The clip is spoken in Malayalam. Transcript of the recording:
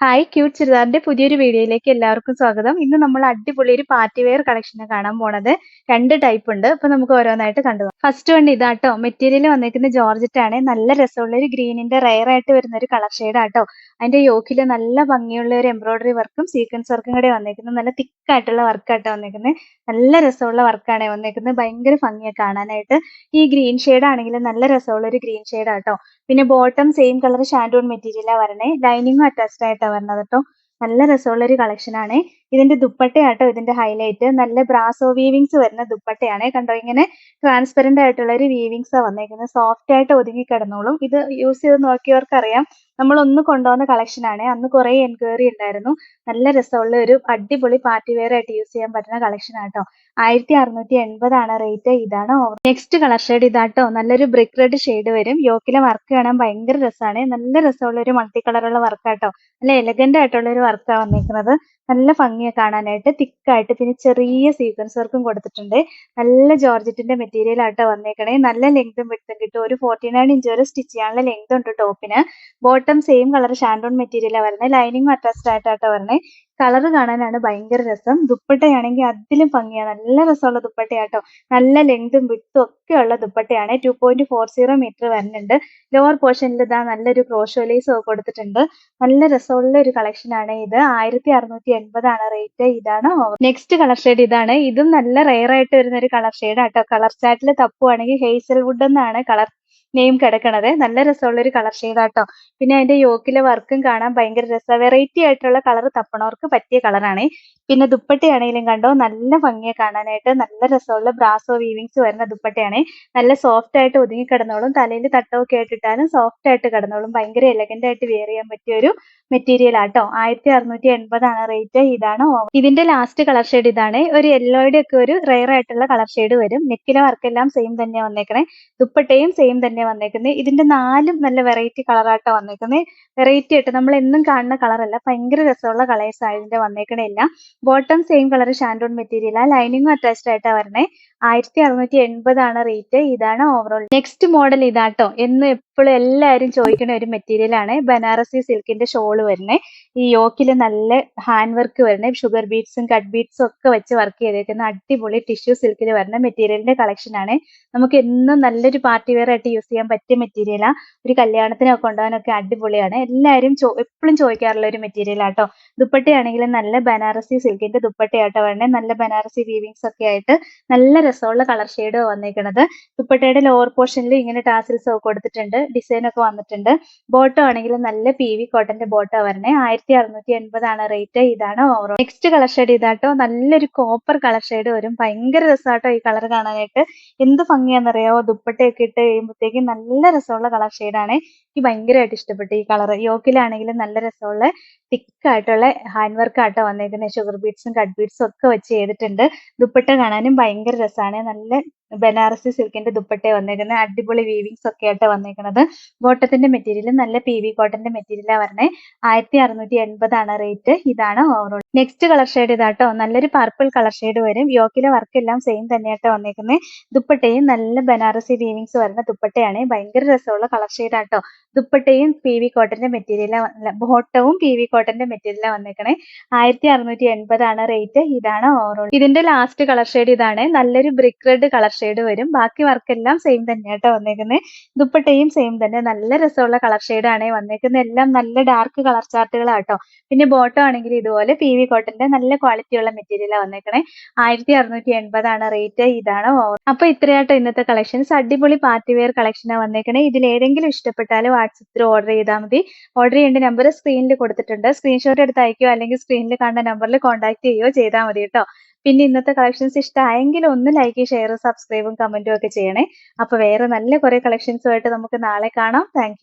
ഹായ് ക്യൂട്ട് ചുരിദാറിന്റെ പുതിയൊരു വീഡിയോയിലേക്ക് എല്ലാവർക്കും സ്വാഗതം. ഇന്ന് നമ്മൾ അടിപൊളി ഒരു പാർട്ടി വെയർ കളക്ഷൻ കാണാൻ പോണത് രണ്ട് ടൈപ്പ് ഉണ്ട്. അപ്പൊ നമുക്ക് ഓരോന്നായിട്ട് കണ്ടു ഫസ്റ്റ് വൺ ഇതാട്ടോ മെറ്റീരിയൽ വന്നിരിക്കുന്ന ജോർജറ്റ് ആണ്. നല്ല രസമുള്ള ഒരു ഗ്രീനിന്റെ റയർ ആയിട്ട് വരുന്ന ഒരു കളർ ഷെയ്ഡ് ആട്ടോ അതിന്റെ യോക്കിൽ നല്ല ഭംഗിയുള്ള ഒരു എംബ്രോയിഡറി വർക്കും സീക്വൻസ് വർക്കും കൂടെ വന്നിരിക്കുന്നത് നല്ല തിക്ക് ആയിട്ടുള്ള വർക്കാട്ടോ വന്നിരിക്കുന്നത് നല്ല രസമുള്ള വർക്കാണ് വന്നിരിക്കുന്നത് ഭയങ്കര ഭംഗിയാണ് കാണാനായിട്ട്. ഈ ഗ്രീൻ ഷെയ്ഡ് ആണെങ്കിൽ നല്ല രസമുള്ള ഒരു ഗ്രീൻ ഷെയ്ഡ് ആട്ടോ പിന്നെ ബോട്ടം സെയിം കളർ ഷാൻഡോൺ മെറ്റീരിയലാണ് വരണേ. ലൈനിങ്ങും അറ്റാച്ച്ഡ് ആയിട്ടാണ് വരുന്നത് കേട്ടോ. നല്ല രസമുള്ള ഒരു ആണ്. ഇതിന്റെ ദുപ്പട്ടയാട്ടോ ഇതിന്റെ ഹൈലൈറ്റ് നല്ല ബ്രാസോ വീവിങ്സ് വരുന്ന ദുപ്പട്ടയാണ്. കണ്ടോ? ഇങ്ങനെ ട്രാൻസ്പെറന്റ് ആയിട്ടുള്ള ഒരു വീവിങ്സ് ആ വന്നേക്കുന്നത്. സോഫ്റ്റ് ആയിട്ട് ഒതുങ്ങി കിടന്നോളും. ഇത് യൂസ് ചെയ്ത് നോക്കിയവർക്കറിയാം. നമ്മൾ ഒന്ന് കൊണ്ടുവന്ന കളക്ഷൻ ആണ്. അന്ന് കുറെ എൻക്വയറി ഉണ്ടായിരുന്നു. നല്ല രസമുള്ള ഒരു അടിപൊളി പാർട്ടി വെയർ ആയിട്ട് യൂസ് ചെയ്യാൻ പറ്റുന്ന കളക്ഷൻ ആട്ടോ. ആയിരത്തി അറുന്നൂറ്റി എൺപതാണ് റേറ്റ് ഇതാണ് നെക്സ്റ്റ് കളർ ഷെയ്ഡ് ഇതാട്ടോ. നല്ലൊരു ബ്രിക്ക് റെഡ് ഷെയ്ഡ് വരും. യോക്കിലെ വർക്ക് കാണാൻ ഭയങ്കര രസമാണ് നല്ല രസമുള്ള ഒരു മൾട്ടി കളറുള്ള വർക്കാട്ടോ നല്ല എലഗന്റ് ആയിട്ടുള്ള ഒരു വർക്കാണ് വന്നിരിക്കുന്നത് നല്ല ഭംഗിയാ കാണാനായിട്ട് തിക്കായിട്ട് പിന്നെ ചെറിയ സീക്വൻസ് വർക്കും കൊടുത്തിട്ടുണ്ട്. നല്ല ജോർജറ്റിന്റെ മെറ്റീരിയൽ ആട്ടോ വന്നേക്കണേ. നല്ല ലെങ്തും വിട്ടും കിട്ടും. ഒരു ഫോർട്ടി നയൻ ഇഞ്ച് വരെ സ്റ്റിച്ച് ചെയ്യാനുള്ള ലെങ്ത് ഉണ്ട് ടോപ്പിന് ബോട്ടം സെയിം കളർ ഷാൻഡോൺ മെറ്റീരിയലാണ് വരുന്നത് ലൈനിങ് അറ്റാച്ച്ഡ് ആയിട്ടാട്ടോ വരുന്നത് കളർ കാണാനാണ് ഭയങ്കര രസം. ദുപ്പട്ടയാണെങ്കിൽ അതിലും ഭംഗിയാണ് നല്ല രസമുള്ള ദുപ്പട്ടയാട്ടോ. നല്ല ലെങ്തും വിട്ടും ഒക്കെ ഉള്ള ദുപ്പട്ടയാണ്. Two point four zero metre വരുന്നുണ്ട്. ലോവർ പോർഷനിൽ ഇതാ നല്ലൊരു ക്രോഷോലീസ് കൊടുത്തിട്ടുണ്ട്. നല്ല രസമുള്ള ഒരു കളക്ഷൻ ആണ് ഇത്. ആയിരത്തി അറുന്നൂറ്റി എൺപതാണ് റേറ്റ് ഇതാണ് നെക്സ്റ്റ് കളർ ഷെയ്ഡ് ഇതാണ്. ഇതും നല്ല റെയർ ആയിട്ട് വരുന്ന ഒരു കളർ ഷെയ്ഡ് ആട്ടോ. കളർ ചാറ്റിൽ തപ്പുവാണെങ്കിൽ ഹെയ്സൽ വുഡ് എന്നാണ് കളർ നെയിം കിടക്കണത്. നല്ല രസമുള്ള ഒരു കളർ ഷെയ്ഡാട്ടോ. പിന്നെ അതിന്റെ യോക്കിലെ വർക്കും കാണാൻ ഭയങ്കര രസമാണ് വെറൈറ്റി ആയിട്ടുള്ള കളർ തപ്പണവർക്ക് പറ്റിയ കളറാണ് പിന്നെ ദുപ്പട്ടയാണെങ്കിലും കണ്ടോ നല്ല ഭംഗിയെ കാണാനായിട്ട്. നല്ല രസമുള്ള ബ്രാസോ വീവിങ്സ് വരുന്ന ദുപ്പട്ടയാണ്. നല്ല സോഫ്റ്റ് ആയിട്ട് ഒതുങ്ങി കിടന്നോളും. തലയിൽ തട്ടമൊക്കെ ആയിട്ടിട്ടാലും സോഫ്റ്റ് ആയിട്ട് കിടന്നോളും. ഭയങ്കര എലഗന്റ് ആയിട്ട് വെയർ ചെയ്യാൻ പറ്റിയ ഒരു മെറ്റീരിയൽ ആട്ടോ. ആയിരത്തി അറുന്നൂറ്റി എൺപതാണ് റേറ്റ് ഇതാണ് ഇതിന്റെ ലാസ്റ്റ് കളർ ഷെയ്ഡ് ഇതാണ്. ഒരു യെല്ലോയുടെ ഒക്കെ ഒരു റയർ ആയിട്ടുള്ള കളർ ഷെയ്ഡ് വരും. നെക്കിലെ വർക്കെല്ലാം സെയിം തന്നെ വന്നേക്കണേ. ദുപ്പട്ടയും സെയിം തന്നെ വന്നേക്കുന്നത് ഇതിന്റെ നാലും നല്ല വെറൈറ്റി കളറായിട്ടാണ് വന്നേക്കുന്നത് വെറൈറ്റി ആയിട്ട് നമ്മൾ എന്നും കാണുന്ന കളറല്ല ഭയങ്കര രസമുള്ള കളേഴ്സ് ആണ് ഇതിന്റെ വന്നേക്കണ എല്ലാം. Bottom same colour shantoon material ആ. ലൈനിങ്ങും അറ്റാച്ച്ഡ് ആയിട്ടാണ് വരണേ. ആയിരത്തി അറുന്നൂറ്റി എൺപതാണ് റേറ്റ് ഇതാണ് ഓവറോൾ നെക്സ്റ്റ് മോഡൽ ഇതാട്ടോ. എന്ന് എപ്പോഴും എല്ലാവരും ചോദിക്കുന്ന ഒരു മെറ്റീരിയൽ ആണ്. ബനാറസി സിൽക്കിന്റെ ഷോൾ വരുന്നത് ഈ യോക്കിൽ നല്ല ഹാൻഡ് വർക്ക് വരുന്നത് ഷുഗർ ബീഡ്സും കട്ട് ബീഡ്സും ഒക്കെ വെച്ച് വർക്ക് ചെയ്തേക്കുന്ന അടിപൊളി ടിഷ്യൂ സിൽക്കിൽ വരുന്ന മെറ്റീരിയലിന്റെ കളക്ഷൻ ആണ്. നമുക്ക് എന്നും നല്ലൊരു പാർട്ടി വെയർ ആയിട്ട് യൂസ് ചെയ്യാൻ പറ്റിയ മെറ്റീരിയലാ ഒരു കല്യാണത്തിനൊക്കെ കൊണ്ടുപോകാനൊക്കെ അടിപൊളിയാണ്. എല്ലാവരും എപ്പോഴും ചോദിക്കാറുള്ള ഒരു മെറ്റീരിയൽ ആട്ടോ. ദുപ്പട്ടയാണെങ്കിലും നല്ല ബനാറസി സിൽക്കിന്റെ ദുപ്പട്ടയാട്ടോ വരണേ. നല്ല ബനാറസി വീവിങ്സ് ഒക്കെ ആയിട്ട് നല്ല രസമുള്ള കളർ ഷെയ്ഡ് വന്നിരിക്കുന്നത് ദുപ്പട്ടയുടെ ലോവർ പോർഷനിൽ ഇങ്ങനെ ടാസിൽസ് ഒക്കെ കൊടുത്തിട്ടുണ്ട്. ഡിസൈൻ ഒക്കെ വന്നിട്ടുണ്ട്. ബോട്ടം ആണെങ്കിൽ നല്ല പി വി കോട്ടന്റെ ബോട്ടം വരണേ. ആയിരത്തി അറുന്നൂറ്റി എൺപതാണ് റേറ്റ് ഇതാണ് ഓവറോൾ നെക്സ്റ്റ് കളർ ഷെയ്ഡ് ഇതാട്ടോ. നല്ലൊരു കോപ്പർ കളർ ഷെയ്ഡ് വരും. ഭയങ്കര രസമാട്ടോ ഈ കളർ കാണാനായിട്ട്. എന്ത് ഭംഗിയാണെന്നറിയാവോ? ദുപ്പട്ടയൊക്കെ ഇട്ട് കഴിയുമ്പോഴത്തേക്കും നല്ല രസമുള്ള കളർ ഷെയ്ഡാണ് എനിക്ക് ഭയങ്കരമായിട്ട് ഇഷ്ടപ്പെട്ടു. ഈ കളർ യോക്കിലാണെങ്കിലും നല്ല രസമുള്ള തിക്ക് ആയിട്ടുള്ള ഹാൻഡ് വർക്ക് ആട്ടോ വന്നേക്കുന്നത് ഷുഗർ ബീഡ്സും കട്ട് ബീഡ്സും ഒക്കെ വെച്ച് ചെയ്തിട്ടുണ്ട്. ദുപ്പട്ട കാണാനും ഭയങ്കര രസമാണ് നല്ല ബനാറസി സിൽക്കിന്റെ ദുപ്പട്ട വന്നേക്കുന്നത് അടിപൊളി വീവിങ്സ് ഒക്കെ ആയിട്ട് വന്നേക്കുന്നത് ബോട്ടത്തിന്റെ മെറ്റീരിയൽ നല്ല പി വി കോട്ടന്റെ മെറ്റീരിയലാണ് വരണേ. ആയിരത്തി അറുന്നൂറ്റി എൺപതാണ് റേറ്റ്. ഇതാണ് ഓവറോൾ നെക്സ്റ്റ് കളർ ഷെയ്ഡ് ഇതാട്ടോ. നല്ലൊരു പർപ്പിൾ കളർ ഷെയ്ഡ് വരും. യോക്കിലെ വർക്ക് എല്ലാം സെയിം തന്നെയായിട്ട് വന്നേക്കുന്നത് ദുപ്പട്ടയും നല്ല ബനാറസി വീവിങ്സ് വരുന്ന ദുപ്പട്ടയാണ്. ഭയങ്കര രസമുള്ള കളർ ഷെയ്ഡ് ആട്ടോ. ദുപ്പട്ടയും പി വി കോട്ടന്റെ മെറ്റീരിയലാണ് ബോട്ടവും പി വി കോട്ടന്റെ മെറ്റീരിയലാണ് വന്നേക്കണേ. ആയിരത്തി അറുന്നൂറ്റി എൺപതാണ് റേറ്റ്. ഇതാണ് ഓവറോൾ ഇതിന്റെ ലാസ്റ്റ് കളർ ഷെയ്ഡ് ഇതാണ്. നല്ലൊരു ബ്രിക്ക് റെഡ് കളർ ഷെയ്ഡ് വരും. ബാക്കി വർക്ക് എല്ലാം സെയിം തന്നെയാട്ടോ വന്നേക്കുന്നത് ദുപ്പട്ടയും സെയിം തന്നെ. നല്ല രസമുള്ള കളർ ഷെയ്ഡ് ആണേ വന്നേക്കുന്നത് എല്ലാം നല്ല ഡാർക്ക് കളർ ചാർട്ടുകളാട്ടോ പിന്നെ ബോട്ടം ആണെങ്കിൽ ഇതുപോലെ പി വി കോട്ടന്റെ നല്ല ക്വാളിറ്റിയുള്ള മെറ്റീരിയലാണ് വന്നേക്കണേ ആയിരത്തി അറുന്നൂറ്റി എൺപതാണ് റേറ്റ് ഇതാണ് അപ്പൊ ഇത്രയാട്ടോ ഇന്നത്തെ കളക്ഷൻസ് അടിപൊളി പാർട്ടി വെയർ കളക്ഷനാണ് വന്നേക്കണേ ഇതിൽ ഏതെങ്കിലും ഇഷ്ടപ്പെട്ടാൽ വാട്സപ്പിൽ ഓർഡർ ചെയ്താൽ മതി. ഓർഡർ ചെയ്യേണ്ട നമ്പർ സ്ക്രീനിൽ കൊടുത്തിട്ടുണ്ട്. സ്ക്രീൻഷോട്ട് എടുത്ത് അയക്കുകയോ അല്ലെങ്കിൽ സ്ക്രീനിൽ കാണുന്ന നമ്പറിൽ കോൺടാക്ട് ചെയ്യുകയോ ചെയ്താൽ മതി കേട്ടോ. പിന്നെ ഇന്നത്തെ കളക്ഷൻസ് ഇഷ്ടമായെങ്കിൽ ഒന്ന് ലൈക്ക് ഷെയർ സബ്സ്ക്രൈബും കമന്റും ഒക്കെ ചെയ്യണേ. അപ്പൊ വേറെ നല്ല കുറെ കളക്ഷൻസുമായിട്ട് നമുക്ക് നാളെ കാണാം. താങ്ക്